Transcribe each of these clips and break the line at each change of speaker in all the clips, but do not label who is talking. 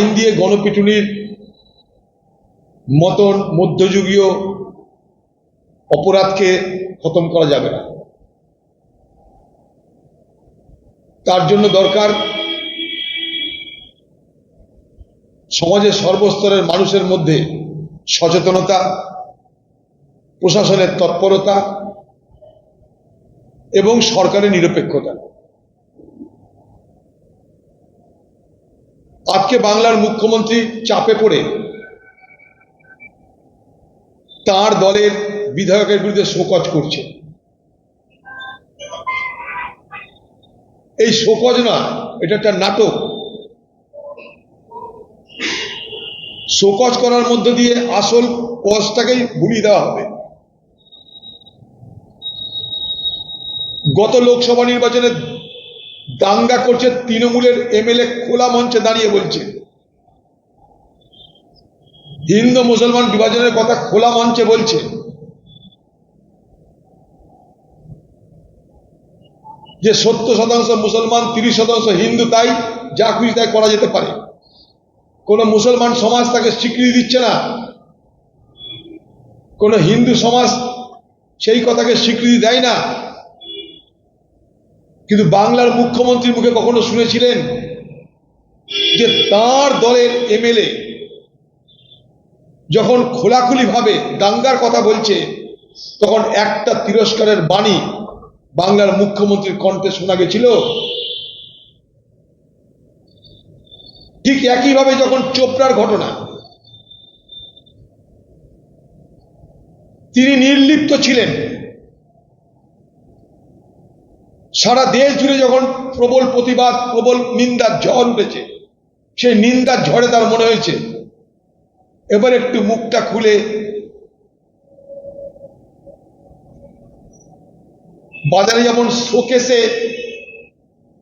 আইন দিয়ে গণপিটুনির মতন মধ্যযুগীয় অপরাধকে খতম করা যাবে না। তার জন্য দরকার সমাজের সর্বস্তরের মানুষের মধ্যে সচেতনতা, প্রশাসনের তৎপরতা এবং সরকারের নিরপেক্ষতা। আজকে বাংলার মুখ্যমন্ত্রী চাপে পড়ে। তার দলের বিধায়কের বিরুদ্ধে শোকজ করছে। এই শোকজ না, এটা একটা নাটক। শোকজ করার মধ্য দিয়ে আসল কজটাকেই ভুলিয়ে দেওয়া হবে। গত লোকসভা নির্বাচনে দাঙ্গা করছে তৃণমূলের এমএলএ খোলা মঞ্চে দাঁড়িয়ে বলছে। হিন্দু মুসলমান বিভাজনের কথা খোলা মঞ্চে বলছে। যে সত্তর শতাংশ মুসলমান, তিরিশ শতাংশ হিন্দু, তাই যা খুশি তাই করা যেতে পারে। কোন মুসলমান সমাজ তাকে স্বীকৃতি দিচ্ছে না। কোন হিন্দু সমাজ সেই কথাকে স্বীকৃতি দেয় না। কিন্তু বাংলার মুখ্যমন্ত্রীর মুখে কখনো শুনেছিলেন যে তার দলের এমএলএ যখন খোলাখুলি ভাবে দাঙ্গার কথা বলছে, তখন একটা তিরস্কারের বাণী বাংলার মুখ্যমন্ত্রীর কণ্ঠে শোনা গেছিল। ঠিক একইভাবে যখন চোপড়ার ঘটনা, তিনি নির্লিপ্ত ছিলেন। সারা দেশ জুড়ে যখন প্রবল প্রতিবাদ, প্রবল নিন্দার ঝড় উঠেছে, সেই নিন্দার ঝড়ে তার মনে হয়েছে, এবার একটু মুখটা খুলে। বাজারে যেমন শোকেসে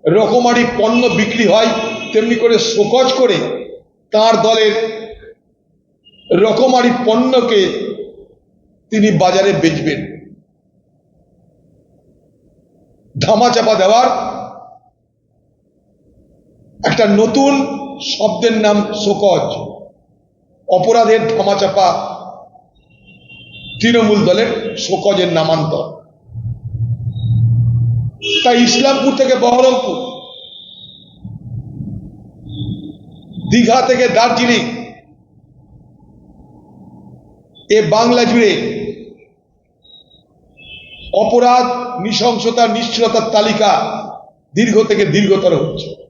রকমারি পণ্য বিক্রি হয়, তেমনি করে শোকজ করে, তার দলের রকমারি পণ্যকে তিনি বাজারে বেচবেন। ধামাচাপা দেওয়ার একটা নতুন শব্দের নাম শোকজ। অপরাধের ধামাচাপা তৃণমূল দলের শোকজের নামান্তর। তাই ইসলামপুর থেকে বহরমপুর, দীঘা থেকে দার্জিলিং, এ বাংলা জুড়ে অপরাধ নৃশংসতা নিশ্চলতার তালিকা দীর্ঘ থেকে দীর্ঘতর হচ্ছে।